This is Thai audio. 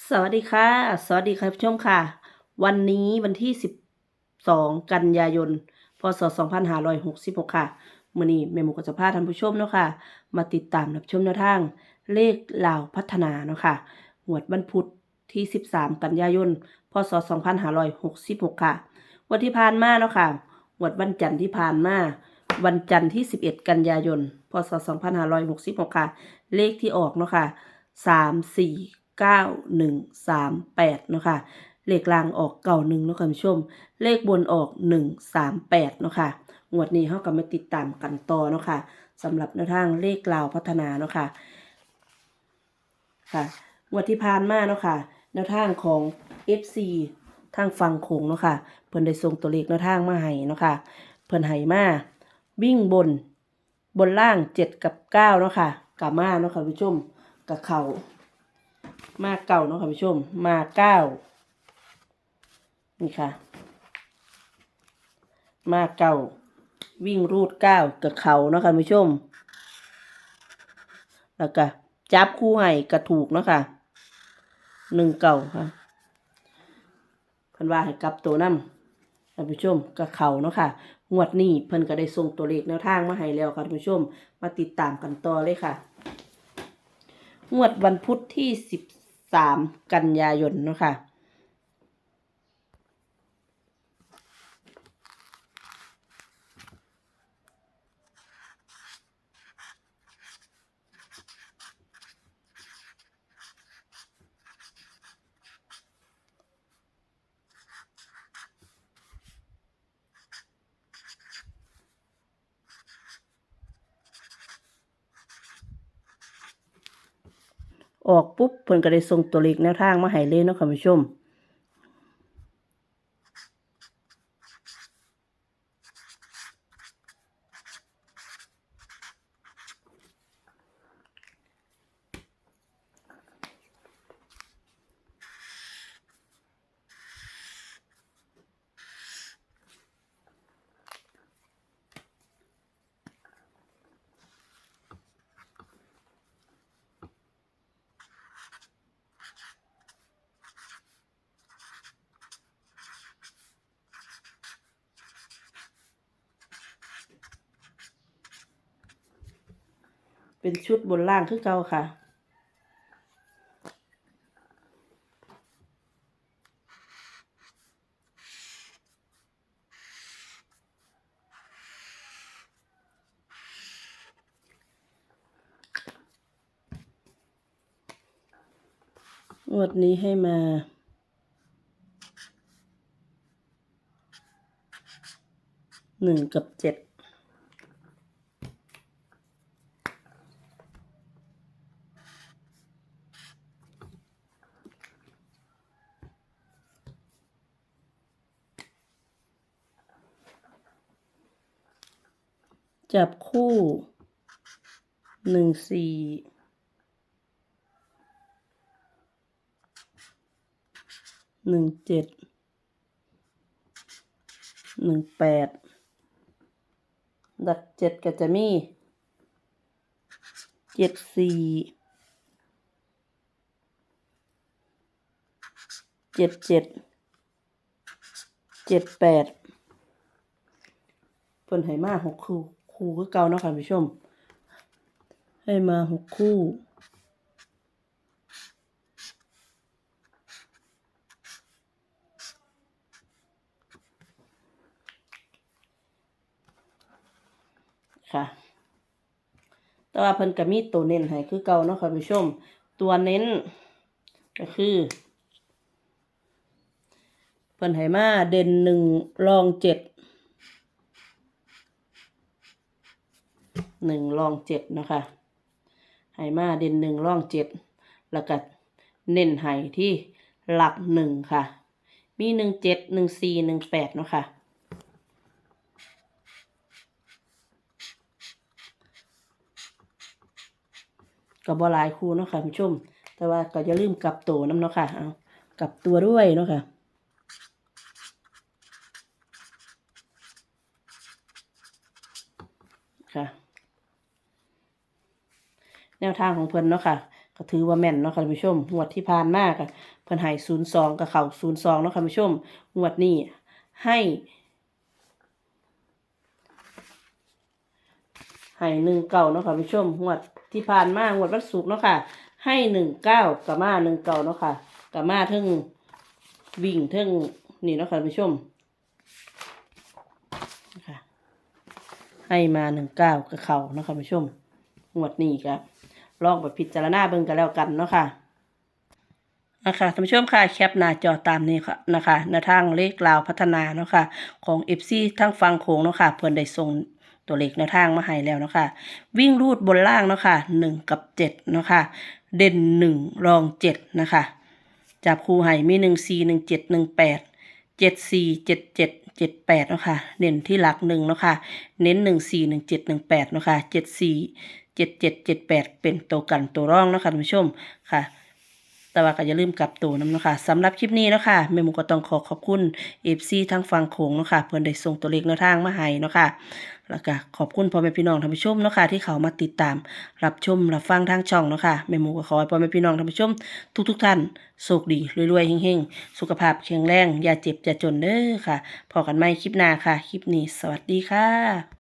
สวัสดีค่ะ สวัสดีค่ะผู้ชมค่ะ วันนี้วันที่ 12 กันยายน พศ 2566 ค่ะมื้อนี้แม่หมูก็จะพาท่านผู้ชมเนาะค่ะ มาติดตามรับชมแนวทาง เลขลาวพัฒนาเนาะค่ะงวดวันพุธที่ 13 กันยายน พศ 2566 ค่ะ วันที่ผ่านมาเนาะค่ะงวดวันจันทร์ที่ผ่านมาวันจันทร์ที่ 11 กันยายน พศ 2566 ค่ะ เลขที่ออกเนาะค่ะสามสี่ เก้าหนึ่งสามแปดเนาะค่ะ เลขล่างออกเก่าหนึ่งเนาะค่ะคุณผู้ชม เลขบนออกหนึ่งสามแปดเนาะค่ะ งวดนี้เขาก็มาติดตามกันต่อเนาะค่ะสำหรับแนวทางเลขลาวพัฒนาเนาะค่ะ ค่ะ งวดที่ผ่านมาเนาะค่ะ แนวทางของ FC ทางฝั่งโขงเนาะค่ะ เพิ่นได้ส่งตัวเลขแนวทางมาให้เนาะค่ะ เพิ่นให้มาวิ่งบนบนล่างเจ็ดกับเก้าเนาะค่ะกามาเนาะค่ะผู้ชมกับเข่า มาเก่าเนาะค่ะผู้ชม มาเก้านี่ค่ะ มาเก่า วิ่งรูดเก้ากับเขาเนาะค่ะผู้ชม แล้วก็จับคู่ให้กระถูกเนาะค่ะหนึ่งเก่าค่ะเพิ่นว่าให้กลับตัวนํท่านผู้ชมกับเขาเนาะค่ะงวดนี้เพิ่นก็ได้ส่งตัวเลขแนวทางมาให้แล้วค่ะท่านผู้ชม มาติดตามกันต่อเลยค่ะ งวดวันพุธที่สิบ 3 กันยายนเนาะค่ะ ออกปุ๊บเพิ่นก็ได้ส่งตัวเลขแนวทางมาให้เลยเนาะค่ะผู้ชม เป็นชุดบนล่างคือเก่าค่ะ งวดนี้ให้มาหนึ่งกับเจ็ด จับคู่หนึ่งสี่หนึ่งเจ็ดหนึ่งแปดดักเจ็ดก็จะมีเจ็ดสี่เจ็ดเจ็ดเจ็ดแปดเพิ่นให้มาหกคู่ คู่คือเก่าเนาะค่ะผู้ชม ให้มาหกคู่ ค่ะ แต่ว่าเพิ่นก็มีตัวเน้นให้คือเก่าเนาะค่ะผู้ชม ตัวเน้นก็คือเพิ่นให้มาเด่นหนึ่งรองเจ็ด หนึ่งรองเจ็ดนะคะให้มาเด่นหนึ่งรองเจ็ดแล้วก็เน้นให้ที่หลักหนึ่งค่ะ มีหนึ่งเจ็ดหนึ่งสี่หนึ่งแปดเนาะค่ะก็บ่หลายคู่เนาะค่ะคุณผู้ชม แต่ว่าก็อย่าลืมกลับตัวน้ำเนาะค่ะ เอากลับตัวด้วยเนาะค่ะ ค่ะ แนวทางของเพิ่นเนาะค่ะก็ถือว่าแม่นเนาะค่ะท่านผู้ชมงวดที่ผ่านมาก็เพิ่นให้02กับเข้า02เนาะค่ะท่านผู้ชมงวดนี้ให้ให้19เก่าเนาะค่ะท่านผู้ชมงวดที่ผ่านมางวดวันศุกร์เนาะค่ะ ให้19กับมา19เก่าเนาะค่ะกับมาทึ่งวิ่งทึ่งนี่เนาะค่ะท่านผู้ชมนะคะให้มา19กับเขาเนาะค่ะท่านผู้ชมงวดนี้ก็ ลองไปพิจารณาเบิ่งกันแล้วกันเนาะค่ะนะคะท่านผู้ชมค่ะแคปหน้าจอตามนี้ค่ะนะคะในทางเลขลาวพัฒนาเนาะค่ะของ FC ทั้งฟังโขงเนาะค่ะเพิ่อนได้ส่งตัวเลขแนวทางมาให้แล้วเนาะค่ะวิ่งรูดบนล่างเนาะค่ะ1กับ7เนาะค่ะเด่น1รอง7นะคะจับคู่ให้มี1 4 1 7 1 8 7 4 7 7 7 8เนาะค่ะเน้นที่หลัก1เนาะค่ะเน้น1 4 1 7 1 8เนาะค่ะ7 4 เจ็ดเจ็ดเจ็ดแปดเป็นตัวกันตัวร่องนะคะท่านผู้ชมค่ะ แต่ว่าก็อย่าลืมกลับตัวน้ำนะคะสำหรับคลิปนี้เนาะค่ะแม่หมูก็ต้องขอขอบคุณเอฟซีทั้งฟังโขงเนาะค่ะเพื่อนได้ส่งตัวเลขแนวทางมาให้เนาะค่ะแล้วก็ขอบคุณพ่อแม่พี่น้องท่านผู้ชมเนาะค่ะที่เขามาติดตาม รับชมรับฟังทางช่องเนาะค่ะแม่หมูก็ขอให้พ่อแม่พี่น้องท่านผู้ชม ทุกทุกๆท่านโชคดีรวยๆเฮงๆ สุขภาพแข็งแรง อย่าเจ็บอย่าจนเด้อค่ะพอกันใหม่คลิปหน้าค่ะ คลิปนี้ สวัสดีค่ะ